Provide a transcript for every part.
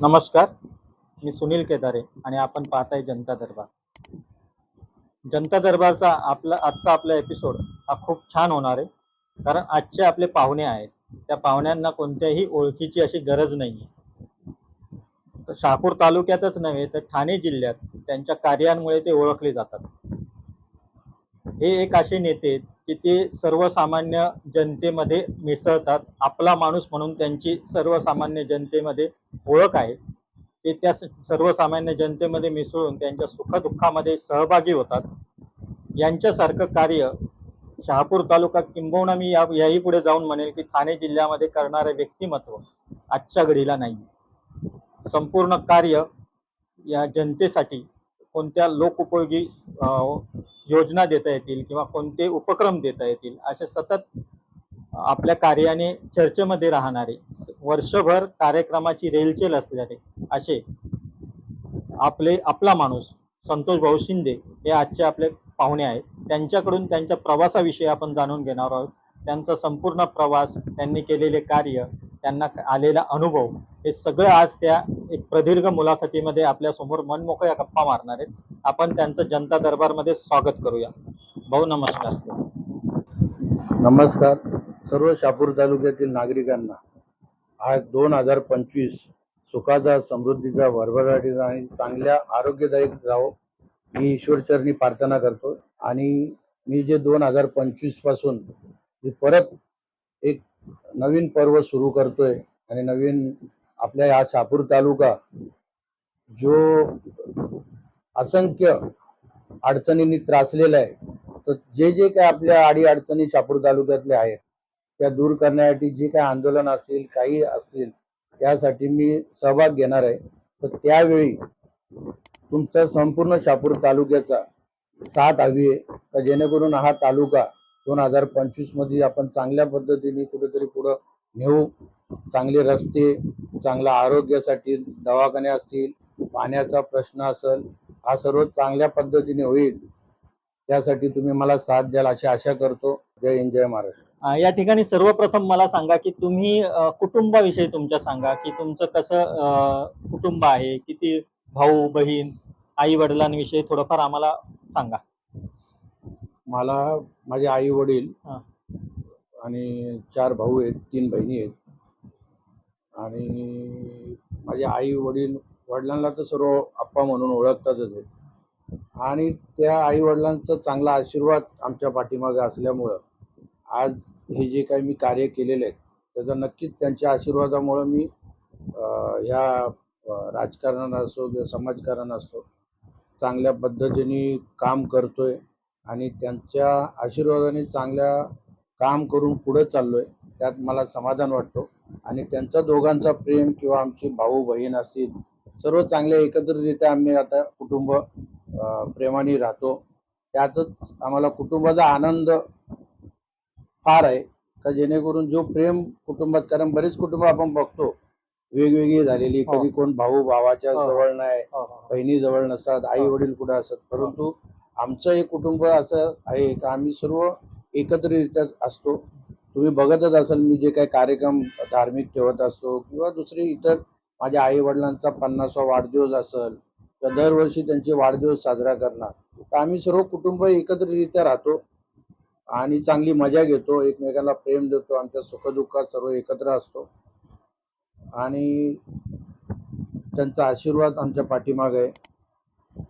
नमस्कार मी सुनील केदारे आणि आपण पाहताय जनता दरबार. जनता दरबारचा आपला आजचा आपला एपिसोड हा खूप छान होणार आहे. कारण आजचे आपले पाहुणे आहेत. त्या पाहुण्यांना कोणत्याही ओळखीची अशी गरज नाही तर शहापूर तालुक्यातच नव्हे तर ठाणे जिल्ह्यात त्यांच्या कार्यांमुळे ते ओळखले जातात. हे एक असे नेते की ते सर्वसामान्य जनतेमध्ये मिसळतात. आपला माणूस म्हणून त्यांची सर्वसामान्य जनतेमध्ये ओळख आहे. ते त्या स- सर्वसामान्य जनतेमध्ये मिसळून त्यांच्या सुखदुःखामध्ये सहभागी होतात. यांच्यासारखं कार्य शहापूर तालुका किंबहुना मी या याही पुढे जाऊन म्हणेल की ठाणे जिल्ह्यामध्ये करणारे व्यक्तिमत्व आजच्या घडीला नाही संपूर्ण कार्य या जनतेसाठी कोणत्या लोकउपयोगी योजना देता येतील किंवा कोणते उपक्रम देता येतील असे सतत आपल्या कार्याने चर्चेमध्ये राहणारे वर्षभर कार्यक्रमाची रेलचेल असल्याने असे आपले आपला माणूस संतोष भाऊ शिंदे हे आजचे आपले पाहुणे आहेत. त्यांच्याकडून त्यांच्या प्रवासाविषयी आपण जाणून घेणार आहोत. त्यांचा संपूर्ण प्रवास त्यांनी केलेले कार्य त्यांना आलेला अनुभव हे सगळं आज त्या एक प्रदीर्घ मुलाखतीमध्ये आपल्यासमोर मनमोकळ्या गप्पा मारणार आहेत. आपण त्यांचं जनता दरबारमध्ये स्वागत करूया. भाऊ नमस्कार. नमस्कार. सर्व शापूर तालुक्यातील नागरिकांना आज दोन हजार पंचवीस सुखाचा समृद्धीचा भरभराटीचा आणि चांगल्या आरोग्यदायक जावो मी ईश्वरचरणी प्रार्थना करतो. आणि मी जे दोन हजार पंचवीसपासून मी परत एक नवीन पर्व सुरू करतोय आणि नवीन आपल्या या शापूर तालुका जो असंख्य अडचणींनी त्रासलेला आहे तर जे जे काय आपल्या अडी अडचणी शापूर तालुक्यातले आहेत त्या दूर करण्यासाठी जे काय आंदोलन असेल काही असतील त्यासाठी मी सहभाग घेणार आहे. तर त्यावेळी तुमचा संपूर्ण शापूर तालुक्याचा साथ हवी आहे का जेणेकरून हा तालुका दोन हजार पंचवीसमध्ये आपण चांगल्या पद्धतीने कुठेतरी पुढं नेऊ. चांगले रस्ते चांगल्या आरोग्यासाठी दवाखाने असतील पाण्याचा प्रश्न असेल हा सर्व चांगल्या पद्धतीने होईल. त्यासाठी तुम्ही मला साथ द्याल अशी आशा करतो. जय हिंद जय महाराष्ट्र. या ठिकाणी सर्वप्रथम मला सांगा की तुम्ही कुटुंबाविषयी तुमच्या सांगा की तुमचं कसं कुटुंब आहे किती भाऊ बहीण आई वडिलांविषयी थोडंफार आम्हाला सांगा. मला माझे आई वडील हा. आणि चार भाऊ आहेत तीन बहिणी आहेत. आणि माझे आई वडील वडिलांना तर सर्व आप्पा म्हणून ओळखतातच आहेत. आणि त्या आई वडिलांचा चांगला आशीर्वाद आमच्या पाठीमागे असल्यामुळं आज हे जे काही मी कार्य केलेले आहेत त्याचा नक्कीच त्यांच्या आशीर्वादामुळं मी अं, या अं, राजकारणात असो किंवा समाजकारण असो चांगल्या पद्धतीने काम करतोय. आणि त्यांच्या आशीर्वादाने चांगल्या काम करून पुढे चाललोय त्यात मला समाधान वाटतो आणि त्यांचा दोघांचा प्रेम किंवा आमची भाऊ बहीण असतील सर्व चांगले एकत्रितरित्या आम्ही आता कुटुंब प्रेमाने राहतो त्यातच आम्हाला कुटुंबाचा आनंद फार आहे का जेणेकरून जो प्रेम कुटुंबात कारण बरेच कुटुंब आपण बघतो वेगवेगळी झालेली हो. कधी कोण भाऊ भावाच्या हो. जवळ नाही हो. बहिणी जवळ नसतात आई वडील कुठे असतात परंतु आमचं एक कुटुंब असं आहे का आम्ही सर्व एकत्ररित्या असतो. तुम्ही बघतच असाल मी जे काही कार्यक्रम धार्मिक ठेवत असतो किंवा दुसरे इतर माझ्या आई वडिलांचा पन्नासवा वाढदिवस असेल तर दरवर्षी त्यांचे वाढदिवस साजरा करणार तर आम्ही सर्व कुटुंब एकत्ररित्या राहतो आणि चांगली मजा घेतो एकमेकांना प्रेम देतो आमच्या सुखदुःखात सर्व एकत्र असतो. आणि त्यांचा आशीर्वाद आमच्या पाठीमागे आहे.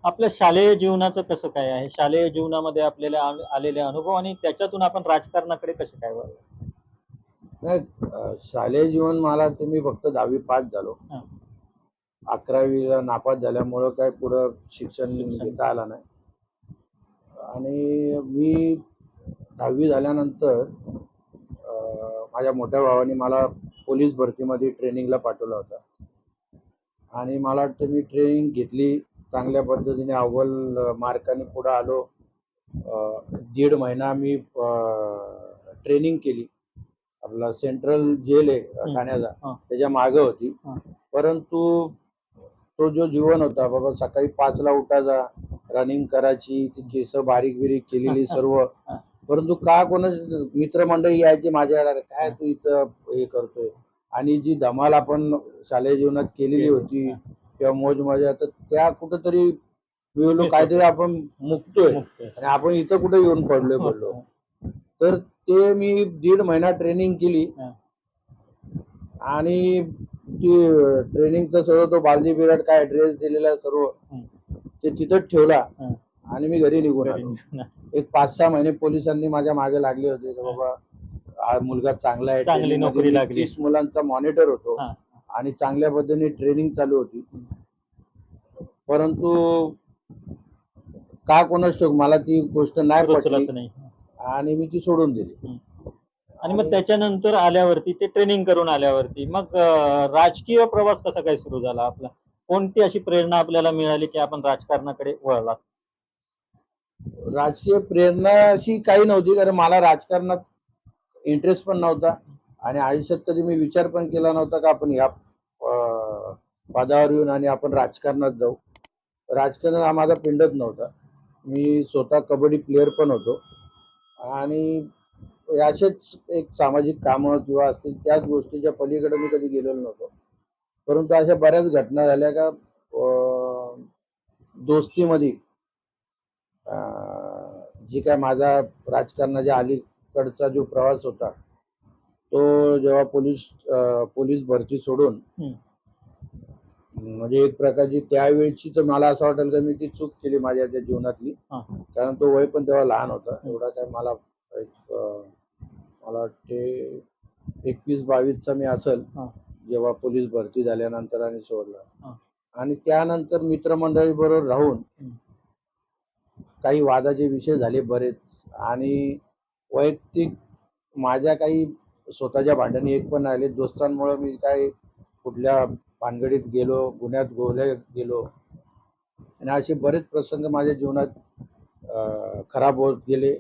आपल्या शालेय जीवनाचं कसं काय आहे शालेय जीवनामध्ये आपल्याला आ- आलेले अनुभव आणि त्याच्यातून आपण राजकारणाकडे कसे काय वळलो? नाही अं, शालेय जीवन मला वाटतं मी फक्त दहावी पास झालो हा. अकरावीला नापास झाल्यामुळं काय पुढं शिक्षण शिक्षण. घेता आलं नाही आणि मी दहावी झाल्यानंतर अं, माझ्या मोठ्या भावाने मला पोलीस भरतीमध्ये ट्रेनिंगला पाठवलं होतं आणि मला वाटतं मी ट्रेनिंग घेतली चांगल्या पद्धतीने अव्वल मार्काने पुढं आलो. दीड महिना मी ट्रेनिंग केली. आपला सेंट्रल जेल आहे. ठाण्याचा. त्याच्यामागे होती. परंतु तो जो जीवन होता बाबा सकाळी पाचला उठायचा रनिंग करायची ती केस बारीक बिरीक केलेली सर्व. परंतु का कोण मित्रमंडळी यायचे माझ्याकडे? काय तू इथं हे करतोय? आणि जी धमाल आपण शालेय जीवनात केलेली होती किंवा मोज मजा तर त्या कुठंतरी मी बोललो Miss काहीतरी आपण मुकतोय. आणि आपण इथं कुठे येऊन पडलोय पडलो तर ते मी दीड महिना ट्रेनिंग केली. आणि ती ट्रेनिंगचा सर्व तो बालदी पिरियड काय ड्रेस दिलेला सर्व. ते तिथंच ठेवला. आणि मी घरी निघून आलो. एक पाच सहा महिने पोलिसांनी माझ्या मागे लागले होते बाबा हा मुलगा चांगला आहे. तीस मुलांचा मॉनिटर होतो. आणि चांगल्या पद्धतीने ट्रेनिंग चालू होती. परंतु का कोणाच मला ती गोष्ट नाही पटली. आणि मी ती सोडून दिली. आणि मग त्याच्यानंतर आल्यावरती ते ट्रेनिंग करून आल्यावरती मग राजकीय प्रवास कसा काय सुरू झाला आपला? कोणती अशी प्रेरणा आपल्याला मिळाली की आपण राजकारणाकडे वळला? राजकीय प्रेरणा अशी काही नव्हती कारण मला राजकारणात इंटरेस्ट पण नव्हता. आणि आयुष्यात कधी मी विचार पण केला नव्हता का आपण ह्या अं, पदावर येऊन आणि आपण राजकारणात जाऊ. राजकारण हा माझा पिंडच नव्हता. मी स्वतः कबड्डी प्लेअर पण होतो. आणि असेच एक सामाजिक कामं किंवा असतील त्याच गोष्टीच्या पलीकडे मी कधी गेलेलो नव्हतो. परंतु अशा बऱ्याच घटना झाल्या का दोस्तीमध्ये जी काय माझा राजकारणाच्या अलीकडचा जो प्रवास होता तो जेव्हा पोलीस पोलीस भरती सोडून म्हणजे एक प्रकारची त्यावेळची तर मला असं वाटेल का मी ती चूक केली माझ्या त्या जीवनातली. कारण तो वय पण तेव्हा लहान होता एवढा काय मला एक मला वाटते एकवीस बावीसचा मी असेल. जेव्हा पोलीस भरती झाल्यानंतर आणि सोडला. आणि त्यानंतर मित्रमंडळी बरोबर राहून. काही वादाचे विषय झाले बरेच आणि वैयक्तिक माझ्या काही स्वतःच्या भांडणी एक पण आले दोस्तांमुळे मी काय कुठल्या भानगडीत गेलो गुन्ह्यात गोवल्या गेलो. आणि असे बरेच प्रसंग माझ्या जीवनात खराब होत गेले.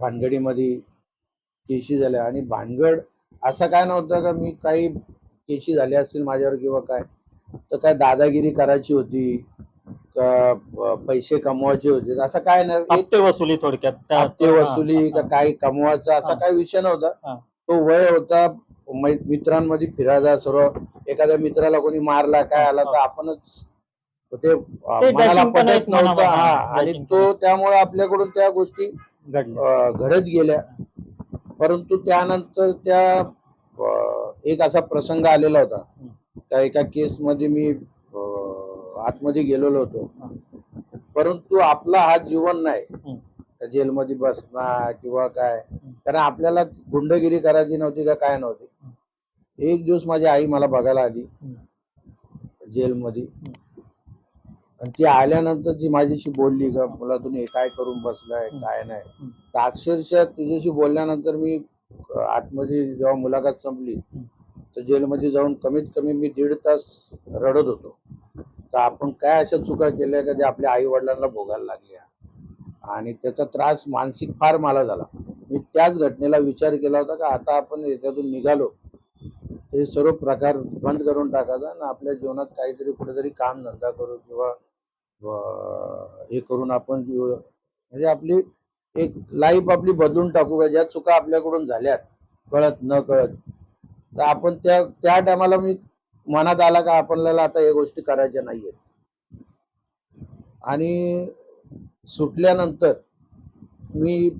भानगडीमध्ये केशी झाल्या. आणि भानगड असं काय नव्हतं का मी काही केशी झाले असतील माझ्यावर किंवा काय? तर काय दादागिरी करायची होती का पैसे कमवायचे होते? असं काय नाही. हप्ते वसुली थोडक्यात. हप्ते वसुली का काही कमवायचा असा. काही विषय नव्हता. तो वय होता मै- मित्रांमध्ये फिरायचा सर्व एखाद्या मित्राला कोणी मारला काय आला तर आपणच ते मनाला पटत नव्हतं. हा आणि. तो त्यामुळे आपल्याकडून त्या गोष्टी घडत गेल्या. परंतु त्यानंतर त्या एक असा प्रसंग आलेला होता. त्या एका केसमध्ये मी आतमध्ये गेलेलो होतो. परंतु आपला हा जीवन नाही. जेलमध्ये बसणार किंवा काय? कारण आपल्याला गुंडगिरी करायची नव्हती का काय नव्हती? एक दिवस माझी आई मला बघायला आली जेलमध्ये. आणि ती आल्यानंतर ती माझ्याशी बोलली का मला तुम्ही काय करून बसलाय? काय नाही. तर अक्षरशः तुझ्याशी बोलल्यानंतर मी आतमध्ये जेव्हा मुलाखत संपली तर जेलमध्ये जाऊन कमीत कमी मी दीड तास रडत होतो. तर आपण काय अशा चुका केल्या का जे आपल्या आई वडिलांना भोगायला लागल्या? आणि त्याचा त्रास मानसिक फार मला झाला. मी त्याच घटनेला विचार केला होता का आता आपण याच्यातून निघालो. हे सर्व प्रकार बंद करून टाकायचा आणि आपल्या जीवनात काहीतरी कुठेतरी काम धंदा करू किंवा हे करून आपण म्हणजे आपली एक लाईफ आपली बदलून टाकू का? ज्या चुका आपल्याकडून झाल्यात कळत न कळत. तर आपण त्या त्या टायमाला मी मनात आला का आपल्याला आता या गोष्टी करायच्या नाहीयेत. आणि सुटल्यानंतर मी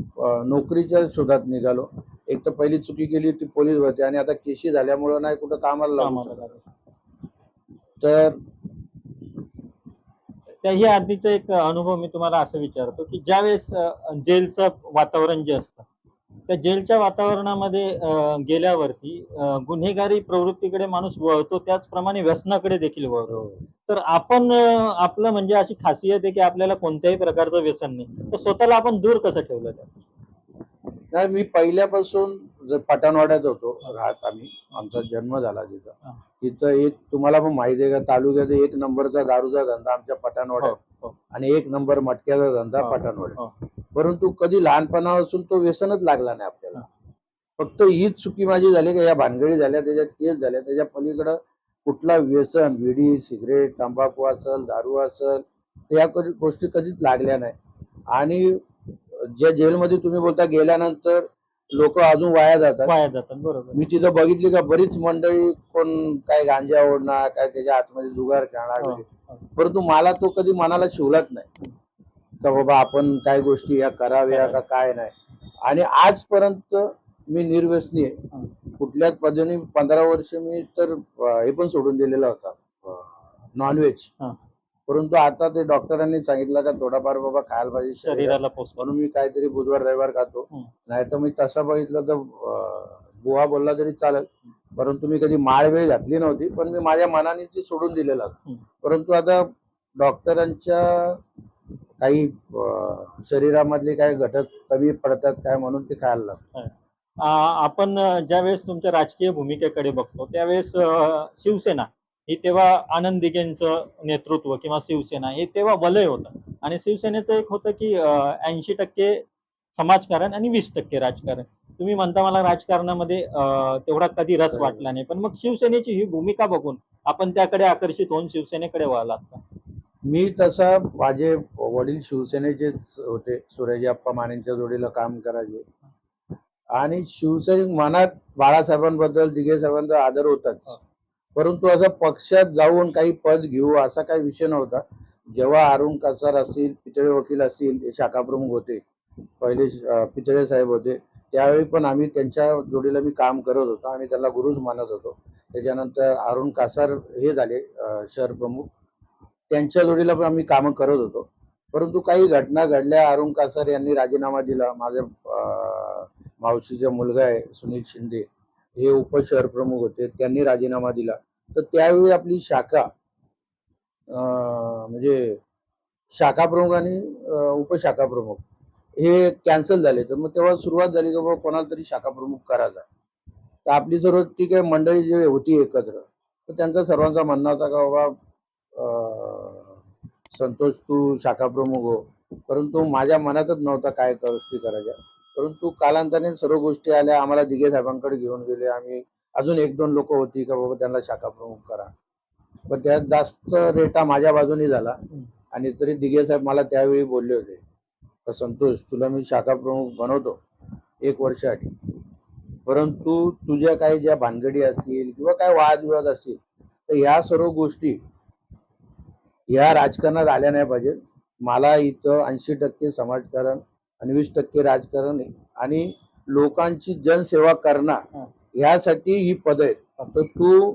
नोकरीच्या शोधात निघालो. एक तर पहिली चुकी केली ती पोलीस भरती आणि आता केशी झाल्यामुळं नाही कुठं कामाला लागू शकत. तर त्या ही आधीचा एक अनुभव मी तुम्हाला असं विचारतो की ज्यावेळेस अं, जेलचं वातावरण जे असतं त्या जेलच्या वातावरणामध्ये अं, गेल्यावरती अं, गुन्हेगारी प्रवृत्तीकडे माणूस वळतो त्याचप्रमाणे व्यसनाकडे देखील वळतो तर आपण अं, आपलं म्हणजे अशी खासियत आहे की आपल्याला कोणत्याही प्रकारचं व्यसन नाही तर स्वतःला आपण दूर कसं ठेवलं त्यात? नाही मी पहिल्यापासून जर पठाणवाड्यात होतो राहत आम्ही. आमचा जन्म झाला तिथं. तिथं एक तुम्हाला पण माहिती आहे का तालुक्यात एक नंबरचा दारूचा धंदा आमच्या पठाणवाड्यात. हो, हो. आणि एक नंबर मटक्याचा धंदा हो, पठाणवाड्यात. परंतु कधी लहानपणापासून तो व्यसनच लागला नाही आपल्याला. फक्त हीच चुकी माझी झाली का या भानगडी झाल्या त्याच्यात केस झाल्या त्याच्या पलीकडं कुठला व्यसन विडी सिगरेट तंबाखू असल दारू असल या कधी- गोष्टी कधीच लागल्या नाही. आणि ज्या जेलमध्ये तुम्ही बोलता गेल्यानंतर लोक अजून वाया जातात वाया जातात बरोबर मी तिथं बघितली का बरीच मंडळी कोण काय गांजा ओढणार काय त्याच्या आतमध्ये जुगार खेळणार हो, वगैरे. हो. परंतु मला तो कधी मनाला शिवलाच नाही का बाबा आपण काय गोष्टी या कराव्या का काय नाही आणि आजपर्यंत मी निर्व्यसनी आहे हं. कुठल्याच पद्धतीने पंधरा वर्ष मी तर अं, हे पण सोडून दिलेला होता नॉनव्हेज हं. परंतु आता ते डॉक्टरांनी सांगितलं का थोडाफार बाबा खायला पाहिजे. शरीराला म्हणून मी काहीतरी बुधवार रविवार खातो. नाही तर मी तसं बघितलं तर बुवा बोलला तरी चालेल परंतु मी कधी माळ वेळ घातली नव्हती पण मी माझ्या मनाने ती सोडून दिलेलं होतं. परंतु आता डॉक्टरांच्या काही शरीरामधले काही घटक कमी पडतात काय म्हणून ते खायला लागतं आ, आपण ज्यावेळेस तुमच्या राजकीय भूमिकेकडे बघतो त्यावेळेस शिवसेना ही तेव्हा आनंद दिघेंचं नेतृत्व किंवा शिवसेना हे तेव्हा वलय होतं आणि शिवसेनेचं एक होतं की ऐंशी टक्के समाजकारण आणि वीस टक्के राजकारण तुम्ही म्हणता मला राजकारणामध्ये तेवढा कधी रस. वाटला नाही पण मग शिवसेनेची ही भूमिका बघून आपण त्याकडे आकर्षित होऊन शिवसेनेकडे का? मी तसा माझे वडील शिवसेनेचेच होते सुरेजी अप्पा मानेंच्या जोडीला काम करायचे आणि शिवसैनिक मनात बाळासाहेबांबद्दल दिघे साहेबांचा आदर होताच हो. परंतु असं पक्षात जाऊन काही पद घेऊ असा काही विषय नव्हता. जेव्हा अरुण कसार असतील पितळे वकील असतील हे शाखा प्रमुख होते पहिले पितळे साहेब होते त्यावेळी पण आम्ही त्यांच्या जोडीला मी काम करत होतो. आम्ही त्याला गुरुच मानत होतो. त्याच्यानंतर अरुण कासार हे झाले शहर प्रमुख. त्यांच्या जोडीला पण आम्ही कामं करत होतो. परंतु काही घटना घडल्या अरुण कासार यांनी राजीनामा दिला. माझ्या मावशीचा मुलगा आहे सुनील शिंदे. हे उपशहर प्रमुख होते. त्यांनी राजीनामा दिला. तर त्यावेळी आपली शाखा म्हणजे शाखा प्रमुख आणि उपशाखा प्रमुख हे कॅन्सल झाले. तर मग तेव्हा सुरुवात झाली की बाबा कोणाला तरी शाखा प्रमुख करायचा तर आपली सर्व ती काय मंडळी जी होती एकत्र तर त्यांचा सर्वांचा म्हणणं होता का बाबा संतोष तू शाखा प्रमुख हो. परंतु माझ्या मनातच नव्हता काय गोष्टी करायच्या. परंतु कालांतराने सर्व गोष्टी आल्या. आम्हाला दिघे साहेबांकडे घेऊन गेले. आम्ही अजून एक दोन लोक होती का बाबा त्यांना शाखा प्रमुख करा. पण त्यात जास्त रेटा माझ्या बाजूनी झाला. आणि तरी दिघे साहेब मला त्यावेळी बोलले होते का संतोष तुला मी शाखा प्रमुख बनवतो एक वर्षासाठी परंतु तुझ्या काही ज्या भानगडी असतील किंवा काय वादविवाद असतील तर ह्या सर्व गोष्टी ह्या राजकारणात आल्या नाही पाहिजेत. मला इथं ऐंशी टक्के समाजकारण आणि वीस टक्के राजकारण आणि लोकांची जनसेवा करणं ह्यासाठी ही पद आहेत. तर तू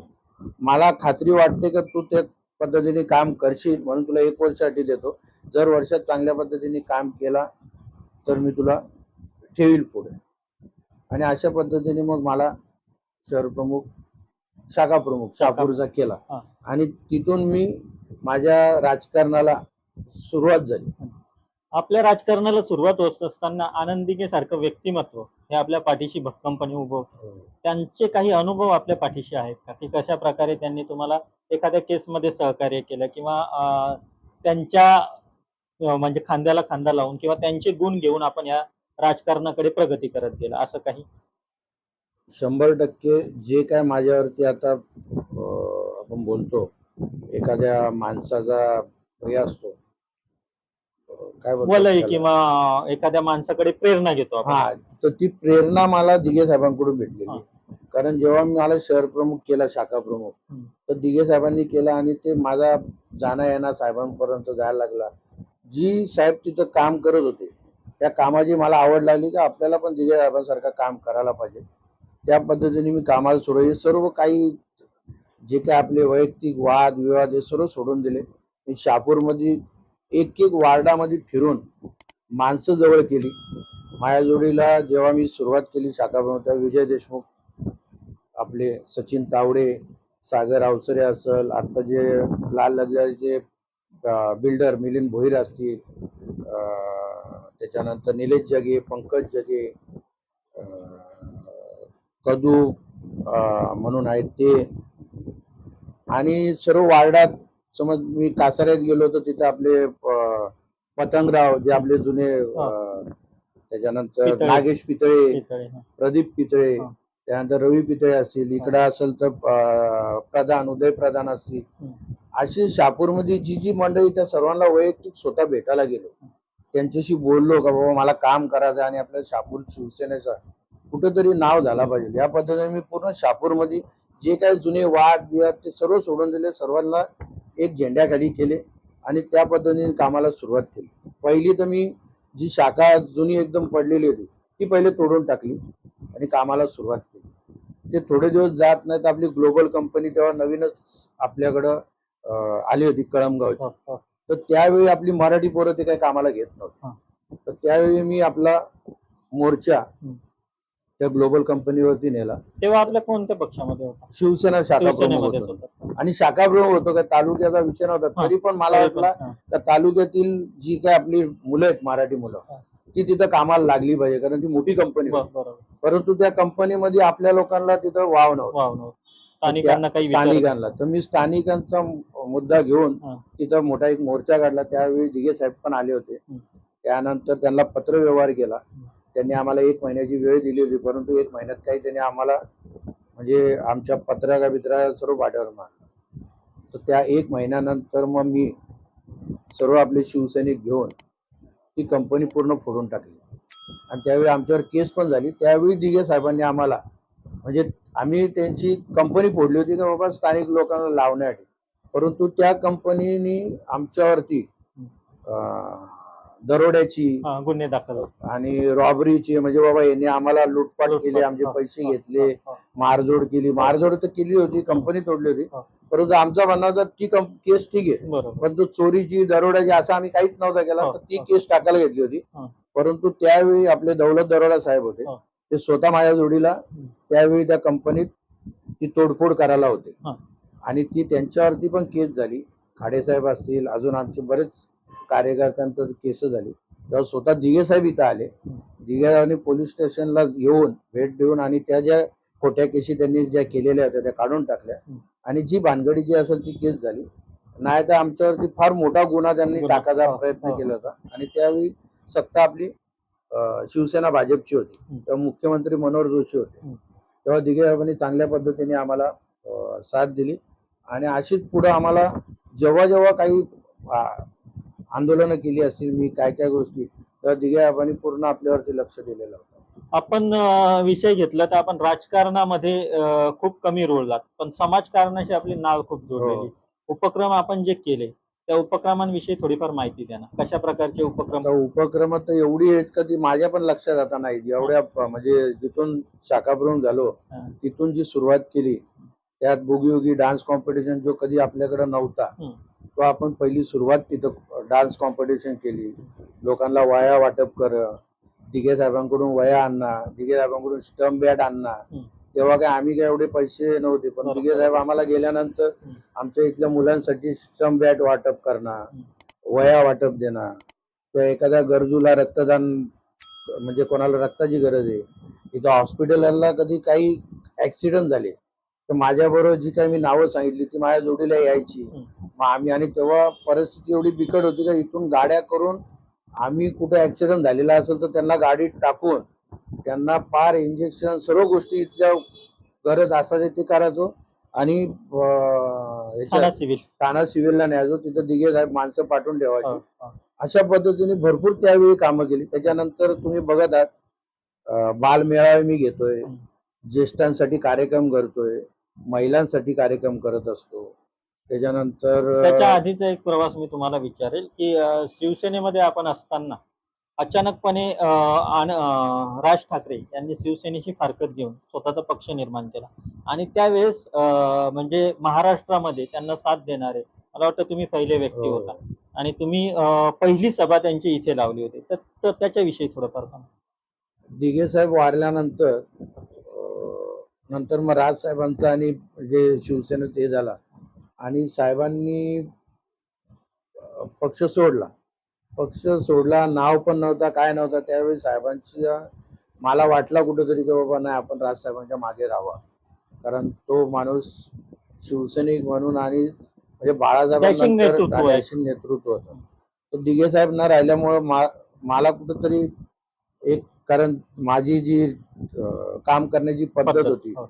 मला खात्री वाटते का तू त्या पद्धतीने काम करशील म्हणून तुला एक वर्षासाठी देतो. जर वर्षात चांगल्या पद्धतीने काम केला तर मी तुला ठेवील पुढे. आणि अशा पद्धतीने मग मला शहर प्रमुख शाखा प्रमुख शहापूरचा केला. आणि तिथून मी माझ्या राजकारणाला सुरुवात झाली. आपल्या राजकारणाला सुरुवात होत असताना आनंदिके सारखं व्यक्तिमत्व हे आपल्या पाठीशी भक्कमपणे उभं होतं. त्यांचे काही अनुभव आपल्या पाठीशी आहेत का? की कशा प्रकारे त्यांनी तुम्हाला एखाद्या केसमध्ये सहकार्य केलं किंवा त्यांच्या म्हणजे खांद्याला खांदा लावून किंवा त्यांचे गुण घेऊन आपण या राजकारणाकडे प्रगती करत गेला असं काही? शंभर टक्के जे काय माझ्यावरती आता आपण बोलतो एखाद्या माणसाचा हे असतो काय वलय? किंवा एखाद्या माणसाकडे प्रेरणा घेतो आपण हा तर ती प्रेरणा मला दिघे साहेबांकडून भेटलेली हा. कारण जेव्हा मला शहर प्रमुख केला शाखा प्रमुख हम्म. तर दिघे साहेबांनी केला आणि ते माझा जाणं येणं साहेबांपर्यंत जायला लागला जी साहेब तिथं काम करत होते त्या कामाची मला आवड लागली की आपल्याला पण दिघे साहेबांसारखं काम करायला पाहिजे त्या पद्धतीने मी कामाला सुरू हे सर्व काही जे काही आपले वैयक्तिक वाद विवाद हे सर्व सोडून दिले मी शहापूरमध्ये एक एक वार्डामध्ये फिरून माणसं जवळ केली. माझ्या जोडीला जेव्हा मी सुरुवात केली शाखा बनवता विजय देशमुख आपले सचिन तावडे सागर अवसरे असल आत्ता जे लाल लगजारीचे बिल्डर मिलिंद भोईर असतील त्याच्यानंतर निलेश जगे पंकज जगे कदू म्हणून आहेत ते. आणि सर्व वार्डात समज मी कासाऱ्यात गेलो तर तिथे आपले पतंगराव जे आपले जुने त्याच्यानंतर. नागेश पितळे. प्रदीप पितळे. त्यानंतर रवी पितळे असतील इकडे असेल तर प्रधान उदय प्रधान असतील. अशी शहापूरमध्ये जी जी मंडळी त्या सर्वांना वैयक्तिक स्वतः भेटायला गेलो त्यांच्याशी बोललो का बाबा मला काम करायचं आणि आपल्या शहापूर शिवसेनेचा कुठेतरी नाव झाला पाहिजे या पद्धतीने मी पूर्ण शहापूरमध्ये जे काही जुने वाद विवाद ते सर्व सोडून दिले सर्वांना एक झेंड्याखाली केले आणि त्या पद्धतीने कामाला सुरुवात केली पहिली तर मी जी शाखा जुनी एकदम पडलेली होती ती पहिले तोडून टाकली आणि कामाला सुरुवात केली ते थोडे दिवस जात नाहीत आपली ग्लोबल कंपनी तेव्हा नवीनच आपल्याकडं आली होती कळमगावची. तर त्यावेळी आपली मराठी पोरं ते काही कामाला घेत. नव्हते तर त्यावेळी मी आपला मोर्चा. त्या ग्लोबल कंपनीवरती नेला तेव्हा आपल्या कोणत्या पक्षामध्ये होता शिवसेना शाखा प्रमुख होतो आणि शाखा प्रमुख होतो का तालुक्याचा विषय नव्हता. तरी पण मला तरी वाटला. त्या तालुक्यातील जी काय आपली मुलं आहेत मराठी मुलं. ती तिथं कामाला लागली पाहिजे कारण ती मोठी कंपनी परंतु त्या कंपनीमध्ये आपल्या लोकांना तिथं वाव नव्हतं. स्थानिकांना तर मी स्थानिकांचा मुद्दा घेऊन. तिथं मोठा एक मोर्चा काढला त्यावेळी दिघे साहेब पण आले होते. त्यानंतर त्यांना पत्रव्यवहार केला. त्यांनी आम्हाला एक महिन्याची वेळ दिली होती परंतु एक महिन्यात काही त्यांनी आम्हाला म्हणजे आमच्या पत्रका बित्रा सर्व पाठ्यावर मारलं. तर त्या एक महिन्यानंतर मग मी सर्व आपले शिवसैनिक घेऊन ती कंपनी पूर्ण फोडून टाकली. आणि त्यावेळी आमच्यावर केस पण झाली. त्यावेळी दिघे साहेबांनी आम्हाला म्हणजे आम्ही त्यांची कंपनी फोडली होती की बाबा स्थानिक लोकांना लावण्यासाठी. परंतु त्या कंपनीनी आमच्यावरती दरोड्याची हा, गुन्हे दाखल. आणि रॉबरीची म्हणजे बाबा यांनी आम्हाला लुटपाट केली आमचे हा, पैसे हा, घेतले हा, हा. मारजोड केली मारजोड तर केली होती कंपनी तोडली होती हा. परंतु आमचा म्हणणं होता ती केस ठीक आहे बरोबर परंतु चोरीची दरोड्याची असं आम्ही काहीच नव्हता केला हा, तर ती हा. केस टाकायला घेतली होती हा. परंतु त्यावेळी आपले दौलत दरोडा साहेब होते हा. ते स्वतः माझ्या जोडीला त्यावेळी त्या कंपनीत ती तोडफोड करायला होते हा. आणि ती त्यांच्यावरती पण केस झाली खाडेसाहेब असतील अजून आमचे बरेच कार्यकर्त्यांवर केस झाली तेव्हा स्वतः दिघे साहेब इथं आले दिघे पोलीस स्टेशनला येऊन भेट देऊन आणि त्या ज्या खोट्या केसी त्यांनी ज्या केलेल्या होत्या त्या काढून टाकल्या. आणि जी भानगडी जी असेल ती केस झाली नाही तर आमच्यावरती फार मोठा गुन्हा त्यांनी. टाकायचा प्रयत्न. केला होता आणि त्यावेळी सत्ता आपली शिवसेना भाजपची होती. तेव्हा मुख्यमंत्री मनोहर जोशी होते. तेव्हा दिघे साहेबांनी चांगल्या पद्धतीने आम्हाला साथ दिली आणि अशीच पुढे आम्हाला जेव्हा जेव्हा काही आंदोलनं केली असतील मी काय काय गोष्टी तेव्हा दिघे साहेबांनी पूर्ण आपल्यावरती लक्ष दिलेलं होतं. आपण विषय घेतला तर आपण राजकारणामध्ये खूप कमी रोल लागतो पण समाजकारणाशी आपली नाळ खूप जोडलेली. हो. उपक्रम आपण जे केले त्या उपक्रमांविषयी थोडीफार माहिती द्या ना. कशा प्रकारचे उपक्रम? उपक्रम तर एवढी आहेत का ती माझ्या पण लक्षात आता नाही. एवढ्या म्हणजे जिथून शाखाप्रमुख झालो. तिथून जी सुरुवात केली त्यात बोगी उगी डान्स कॉम्पिटिशन जो कधी आपल्याकडे नव्हता तो आपण पहिली सुरुवात तिथं डान्स कॉम्पिटिशन केली लोकांना वया वाटप कर दिघे साहेबांकडून वया आणणार दिघे साहेबांकडून स्टंप बॅट आणणार. तेव्हा काय आम्ही काय एवढे पैसे नव्हते पण. दिघे साहेब आम्हाला गेल्यानंतर. आमच्या इथल्या मुलांसाठी स्टंप बॅट वाटप करणार. वया वाटप देणार किंवा एखाद्या गरजूला रक्तदान म्हणजे कोणाला रक्ताची गरज आहे इथं हॉस्पिटलला कधी काही ऍक्सिडेंट झाले तर माझ्याबरोबर जी काही मी नावं सांगितली ती माझ्या जोडीला यायची. मग आम्ही आणि तेव्हा परिस्थिती एवढी बिकट होती का इथून गाड्या करून आम्ही कुठे ऍक्सिडेंट झालेला असेल तर त्यांना गाडीत टाकून त्यांना पार इंजेक्शन सर्व गोष्टी इथल्या गरज असायची ते करायचो आणि ठाणा सिव्हिल सिव्हिलला न्यायचो तिथं दिघे साहेब माणसं पाठवून ठेवायची. अशा पद्धतीने भरपूर त्यावेळी कामं केली त्याच्यानंतर तुम्ही बघत आहात बालमेळावे मी घेतोय. ज्येष्ठांसाठी कार्यक्रम करतोय महिलांसाठी कार्यक्रम करत असतो. त्याच्यानंतर त्याच्या आधीचा एक प्रवास मी तुम्हाला विचारेल की अं, शिवसेनेमध्ये आपण असताना अचानकपणे अं, आन- अं, राज ठाकरे यांनी शिवसेनेची फारकत घेऊन स्वतःचा पक्ष निर्माण केला. आणि त्यावेळेस अं, म्हणजे महाराष्ट्रामध्ये त्यांना साथ देणारे मला वाटतं तुम्ही पहिले व्यक्ती हो. होता. आणि तुम्ही अं, पहिली सभा त्यांची इथे लावली होती. तर तर त्याच्याविषयी थोडंफार सांगा. दिघे साहेब वारल्यानंतर नंतर मग राज साहेबांचा आणि जे शिवसेनेत हे झाला आणि साहेबांनी पक्ष सोडला. पक्ष सोडला नाव पण नव्हता काय नव्हता त्यावेळी साहेबांची मला वाटला कुठेतरी की बाबा नाही आपण राज साहेबांच्या मागे राहावा. कारण तो माणूस शिवसैनिक म्हणून आणि म्हणजे बाळासाहेबांनंतर नेतृत्व होतं. तर दिघे साहेब न राहिल्यामुळं मला कुठेतरी एक कारण माझी जी अं, काम करण्याची पद्धत होती हो.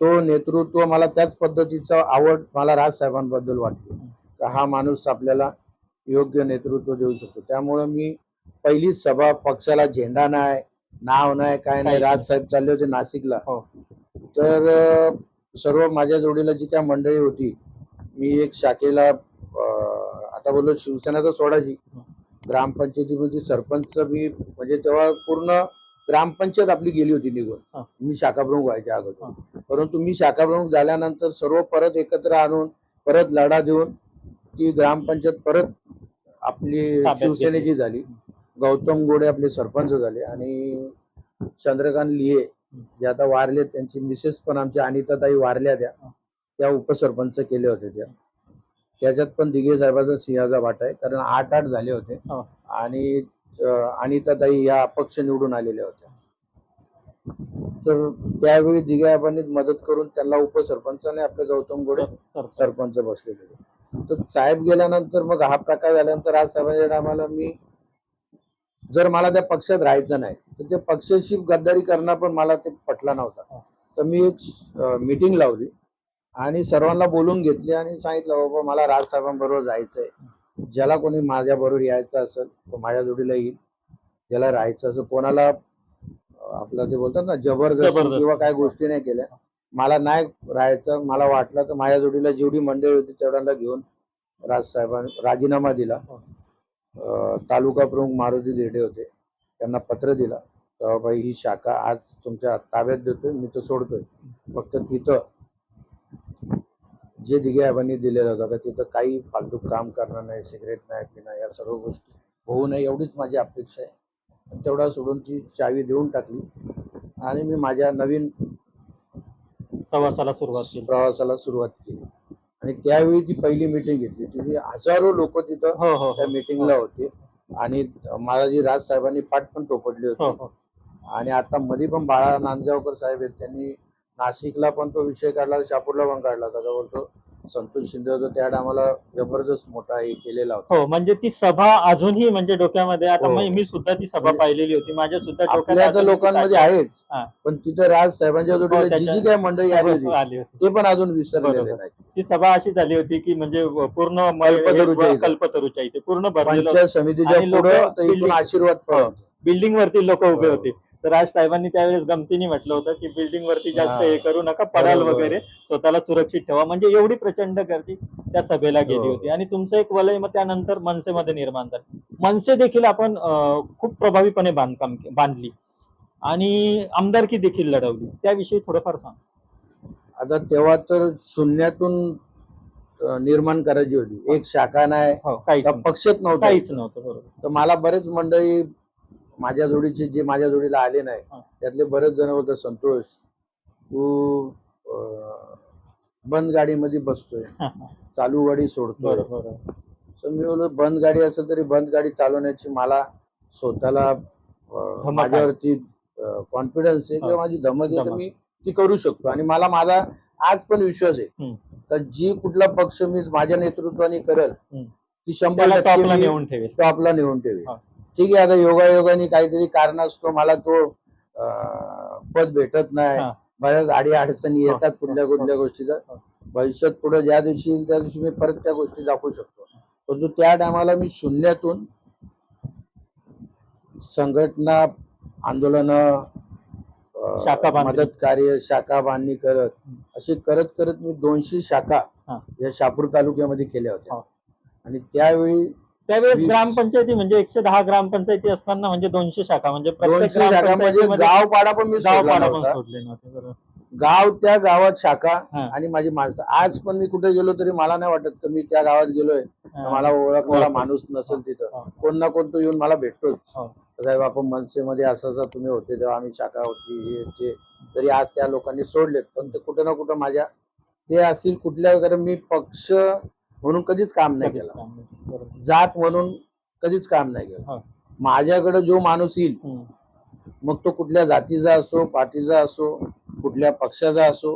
तो नेतृत्व मला त्याच पद्धतीचा आवड मला राज साहेबांबद्दल वाटली. का हा माणूस आपल्याला योग्य नेतृत्व देऊ शकतो. त्यामुळं मी पहिली सभा पक्षाला झेंडा नाही नाव नाही काय नाही राज साहेब चालले होते नाशिकला. हो. तर अं, सर्व माझ्या जोडीला जी काय मंडळी होती मी एक शाखेला अं, आता बोललो शिवसेना तर सोडायची ग्रामपंचायतीमध्ये सरपंच मी म्हणजे तेव्हा पूर्ण ग्रामपंचायत आपली गेली होती. निघून. मी शाखा प्रमुख व्हायच्या अगोदर. परंतु मी शाखा प्रमुख झाल्यानंतर सर्व परत एकत्र आणून परत लढा देऊन ती ग्रामपंचायत परत आपली शिवसेनेची झाली. गौतम गोडे आपले सरपंच झाले आणि चंद्रकांत लिहे जे आता वारले त्यांची मिसेस पण आमच्या अनिताताई वारल्या त्या. त्या उपसरपंच केले होते त्या. त्याच्यात पण दिघे साहेबाचा सिंहाचा वाटा आहे. कारण आठ आठ झाले होते. हो. आणि अं, अनिताताई या अपक्ष निवडून आलेल्या होत्या. तर त्यावेळी दिघे साहेबांनी मदत करून त्यांना उपसरपंचाने आपले गौतम गोडे सर- सरपंच बसलेले होते. तर साहेब गेल्यानंतर मग हा प्रकार झाल्यानंतर आज साहेबांच्या टायमाला मी जर मला त्या पक्षात राहायचं नाही तर त्या पक्षाशी गद्दारी करणं पण मला ते पटला नव्हता. तर मी एक मीटिंग लावली. आणि सर्वांना बोलून घेतली आणि सांगितलं बाबा मला राजसाहेबांबरोबर जायचंय. ज्याला कोणी माझ्या बरोबर यायचं असेल तो माझ्या जोडीला येईल. ज्याला राहायचं असेल कोणाला आपलं ते बोलतात ना जबरदस्ती. किंवा काय गोष्टी नाही केल्या. मला नाही राहायचं मला वाटलं तर माझ्या जोडीला जेवढी मंडळी होती तेवढ्याला घेऊन राजसाहेबांनी राजीनामा दिला. तालुका प्रमुख मारुती देडे होते. त्यांना पत्र दिला. तेव्हा बाई ही शाखा आज तुमच्या ताब्यात देतोय मी तर सोडतोय. फक्त तिथं जे दिघे साहेबांनी दिलेलं होतं का तिथं काही फालतू काम करणार नाही सिगरेट नाही पिणं या सर्व गोष्टी होऊ नये एवढीच माझी अपेक्षा आहे. तेवढा सोडून ती चावी देऊन टाकली आणि मी माझ्या नवीन प्रवासाला सुरुवात केली. प्रवासाला सुरुवात केली. आणि त्यावेळी ती पहिली मिटिंग घेतली. तिथे हजारो लोक तिथं हो हो त्या मिटिंगला होते. आणि मला जी राज साहेबांनी पाठ पण टोपडली हो होती. हो आणि आता मध्ये पण बाळा नांदगावकर साहेब आहेत त्यांनी नाशिकला पण तो विषय काढला शहापूरला पण काढला जवळ तो संतोष शिंदे होता त्या टायमाला जबरदस्त मोठा हे केलेला होता हो म्हणजे ती सभा अजूनही म्हणजे डोक्यामध्ये आता हो. मी मी सुद्धा ती सभा म्हणजे पाहिलेली होती माझ्या सुद्धा आपल्या डोक्यात आता अजूनही ती लोकांमध्ये ताकद- हा. पण तिथं राज साहेबांच्या जोडीला जी त्याच्या- काय मंडळी आली होती आली होती ते पण अजून विसरलेले बरोबर. नाही ती सभा अशी झाली होती की म्हणजे पूर्ण म- कल्पतरूच्या इथे. कल्पतरूच्या इथे पूर्ण भरलेलं पंचायत समितीच्या आणि लोकं पुढं तर इथून building- आशीर्वाद. बिल्डिंग वरती लोक उभे हो. होते तर राज साहेबांनी त्यावेळेस गमतीने म्हटलं होतं की बिल्डिंग वरती जास्त हा. करू नका पडाल. वगैरे. स्वतःला सुरक्षित ठेवा. म्हणजे एवढी प्रचंड गर्दी त्या सभेला गेली हो. होती. आणि तुमचं एक वलय मग त्यानंतर मनसेमध्ये निर्माण झालं. मनसे देखील आपण खूप प्रभावीपणे बांधकाम बांधली. आणि आमदारकी देखील लढवली. त्याविषयी थोडंफार सांग. आता तेव्हा तर शून्यातून अं, निर्माण करायची होती. एक शाखा नाही. हो काहीच का नव्हतं. पक्षच नव्हता. काहीच नव्हतं बरोबर. तर मला बरेच मंडळी माझ्या जोडीचे जे माझ्या जोडीला आले नाही. त्यातले बरेच जण होते संतोष तू बंद गाडीमध्ये बसतोय चालू गाडी सोडतोय तर मी बोललो बंद गाडी असेल तरी बंद गाडी चालवण्याची मला स्वतःला. माझ्यावरती कॉन्फिडन्स आहे किंवा. माझी धमक आहे. मी ती करू शकतो आणि मला माझा आज पण विश्वास आहे. तर जी कुठला पक्ष मी माझ्या नेतृत्वाने करेल. ती शंभर टॉपला नेऊन ठेवेल हा. ठीक आहे आता योगायोगाने काहीतरी कारणास्तव मला तो पद भेटत नाही हा. बऱ्याच आडी अडचणी हा. येतात कुठल्या कुठल्या गोष्टीचा हा. भविष्यात पुढे ज्या दिवशी येईल त्या दिवशी मी परत त्या गोष्टी दाखवू शकतो परंतु त्या टायमाला मी शून्यातून संघटना आंदोलन. मदत कार्य शाखा बांधणी करत अशी करत करत मी दोनशे शाखा हा. या शहापूर तालुक्यामध्ये केल्या होत्या हा. आणि त्यावेळी त्यावेळेस ग्रामपंचायती म्हणजे एकशे दहा ग्रामपंचायती असताना म्हणजे दोनशे शाखा म्हणजे प्रत्येक दोनशे शाखा म्हणजे ग्रामपंचायतीमध्ये गाव पाडा पण मी गाव सोडला पाडा पण नव्हता. सोडले नव्हते बरोबर गाव त्या गावात शाखा हा. आणि माझी माणसं आज पण मी कुठे गेलो तरी मला नाही वाटत की मी त्या गावात गेलोय तर मला ओळखणारा ओळख. माणूस नसेल तिथं हा. कोण ना कोण तो येऊन मला भेटतोच हो. साहेब आपण मनसेमध्ये असं असं तुम्ही होते तेव्हा आम्ही शाखा होती हे ते तरी आज त्या लोकांनी सोडलेत पण ते कुठं ना कुठं माझ्या ते असतील कुठल्या कारण मी पक्ष म्हणून कधीच काम नाही केलं. जात म्हणून कधीच काम नाही. केलं माझ्याकडे जो माणूस येईल. मग तो कुठल्या जातीचा असो पार्टीचा असो कुठल्या पक्षाचा असो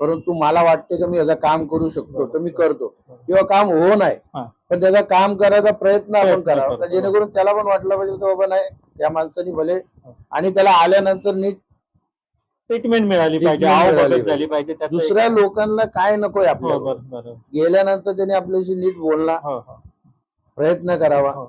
परंतु मला वाटते की मी याचं काम करू शकतो तर मी करतो किंवा काम हो नाही. पण त्याचा काम करायचा प्रयत्न आपण करावा जेणेकरून त्याला पण वाटलं पाहिजे की बाबा नाही त्या माणसाने भले आणि त्याला आल्यानंतर नीट ट्रीटमेंट मिळाली पाहिजे मिळाली झाली पाहिजे. त्याचं दुसऱ्या लोकांना काय नकोय हो आपल्याला. गेल्यानंतर त्याने आपल्याशी नीट बोलला. हो हो. प्रयत्न करावा. हो.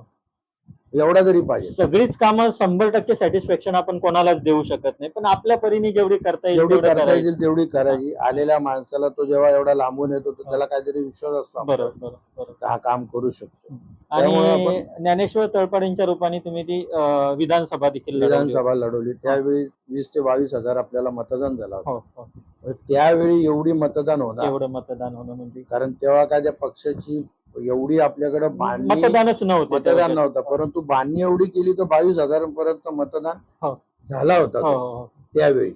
एवढा तरी पाहिजे. सगळीच कामं शंभर टक्के सॅटिस्फॅक्शन आपण कोणालाच देऊ शकत नाही. पण आपल्या परीने जेवढी करता येईल जेवढी तेवढं करता करायचं. येईल तेवढी करायची. आलेल्या माणसाला तो जेव्हा एवढा लांबून येतो तर त्याला काहीतरी विश्वास असतो. बरोबर बरोबर बरोबर. का हा काम करू शकतो. त्यामुळे आणि ज्ञानेश्वर तळपाडेंच्या रूपाने तुम्ही ती अं, विधानसभा देखील लढवली. विधानसभा लढवली. त्यावेळी वीस ते बावीस हजार आपल्याला मतदान झालं होतं. हो हो. त्यावेळी एवढी मतदान होणार. एवढं मतदान होणं म्हणजे? कारण तेव्हा काय त्या पक्षाची एवढी आपल्याकडे बांधणी मतदानच नव्हतं मतदान. नव्हतं परंतु बांधणी एवढी केली तर बावीस हजारांपर्यंत मतदान हो. झाला होता हो, तो हो, हो. त्यावेळी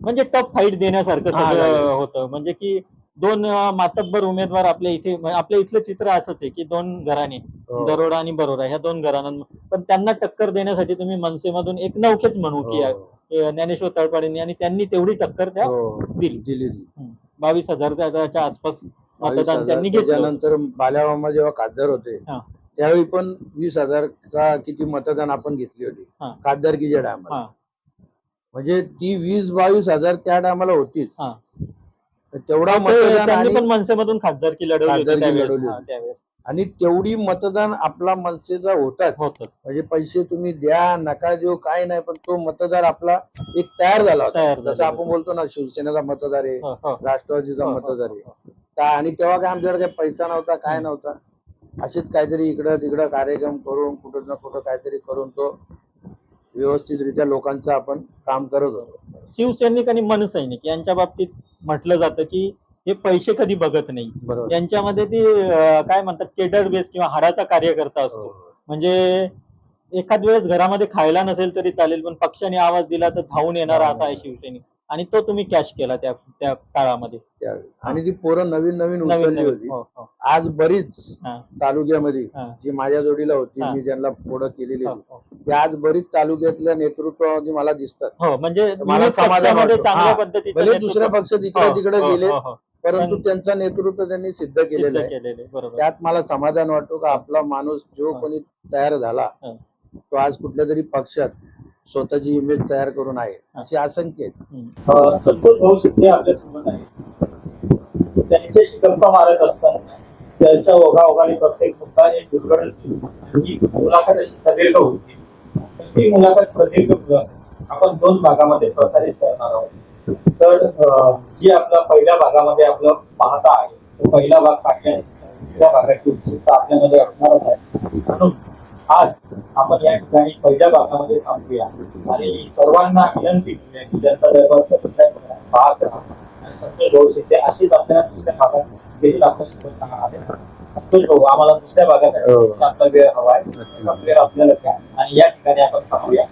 म्हणजे टफ फाईट देण्यासारखं सगळं झालं. होतं म्हणजे की दोन मातब्बर उमेदवार आपल्या इथे आपल्या इथलं चित्र असंच आहे की दोन घराणे हो. दरोडा आणि बरोडा ह्या दोन घराणां पण त्यांना टक्कर देण्यासाठी तुम्ही मनसेमधून एक नौकेच म्हणू की ज्ञानेश्वर तळपाडेंनी आणि त्यांनी तेवढी टक्कर त्या हो. दिली दिली. बावीस हजारच्या आसपास मतदान हजार. त्यांनी घेतलं त्याच्यानंतर बाल्यामामा जेव्हा खासदार होते हा. त्यावेळी पण वीस हजार का किती मतदान आपण घेतली होती हा. खासदारकीच्या हा. टायमाला म्हणजे ती वीस बावीस हजार त्या टायमाला होतीच हा. तर तेवढा ते- मतदान त्यांनी आणि पण मनसेमधून खासदारकी लढवली होती खासदारकी त्यावेळेस लढवली हा, होती. त्यावेळेस आणि तेवढी मतदान आपला मनसेचा होताच होत म्हणजे पैसे तुम्ही द्या नका देऊ काय नाही पण तो मतदार आपला एक तयार झाला होता तयार जसं आपण बोलतो ना शिवसेनेचा मतदार आहे हो, हो. राष्ट्रवादीचा हो, हो, मतदार आहे हो, ता- आणि तेव्हा काय आमच्याकडे काही पैसा नव्हता काय. नव्हता. असेच काहीतरी इकडं तिकडं कार्यक्रम करून कुठं ना कुठं काहीतरी करून तो व्यवस्थितरित्या लोकांचं आपण काम करत होतो. शिवसैनिक आणि मनसैनिक यांच्या बाबतीत म्हटलं जातं की हे पैसे कधी बघत नाही. बरोबर. यांच्यामध्ये ती अं, काय म्हणतात केडर बेस किंवा हाडाचा कार्यकर्ता असतो. हो. म्हणजे एखाद वेळेस घरामध्ये खायला नसेल तरी चालेल पण पक्षाने आवाज दिला तर धावून येणारा असा आहे शिवसैनिक. आणि तो तुम्ही कॅश केला त्या त्या काळामध्ये त्यावेळी. आणि ती पोरं नवीन नवीन नवीन उचलली नवीन होती हो, हो, आज बरीच हा. तालुक्यामध्ये हा. जी माझ्या जोडीला होती हा. मी ज्यांना पुढं केलेली हो, होती हो. ते आज बरीच तालुक्यातल्या नेतृत्वामध्ये मला दिसतात हो म्हणजे मला विविध समाधान पक्षामध्ये वाटतं. चांगल्या हा. पद्धतीचं भले नेतृत्व- दुसऱ्या पक्ष तिकडे हो, तिकडे हो, गेले हो, हो. परंतु पण- त्यांचं नेतृत्व त्यांनी सिद्ध केलेलं आहे केलेले बरोबर त्यात मला समाधान वाटतो का आपला माणूस जो हा. कोणी तयार झाला हा. तो आज कुठल्या तरी पक्षात स्वतःची इमेज तयार करून आहे अशी असंख्य आहेत. संतोष भाऊ शिंदे आपल्यासोबत आहे त्यांच्याशी गप्पा मारत असताना त्यांच्या ओघाओघाने प्रत्येक मुद्दा एक दुर्घटना ही मुलाखत अशी प्रदीर्घ होती. ती मुलाखत प्रदीर्घ आपण दोन भागामध्ये प्रसारित करणार आहोत. तर जी आपला पहिल्या भागामध्ये आपलं पाहता आहे तो पहिला भाग पाहिल्याने दुसऱ्या भागाची उत्सुकता आपल्यामध्ये असणारच आहे. म्हणून आज आपण या ठिकाणी पहिल्या भागामध्ये थांबूया. आणि सर्वांना विनंती करूया की जनता दरबार पाहत राहा. आणि संतोष भाऊ शिंदे अशीच आपल्याला दुसऱ्या भागात देखील आपल्यासोबत राहणार आहेत. संतोष भाऊ आम्हाला दुसऱ्या हो. आपला वेळ हवाय आपल्याला आपल्याला द्या. आणि या ठिकाणी आपण थांबूया.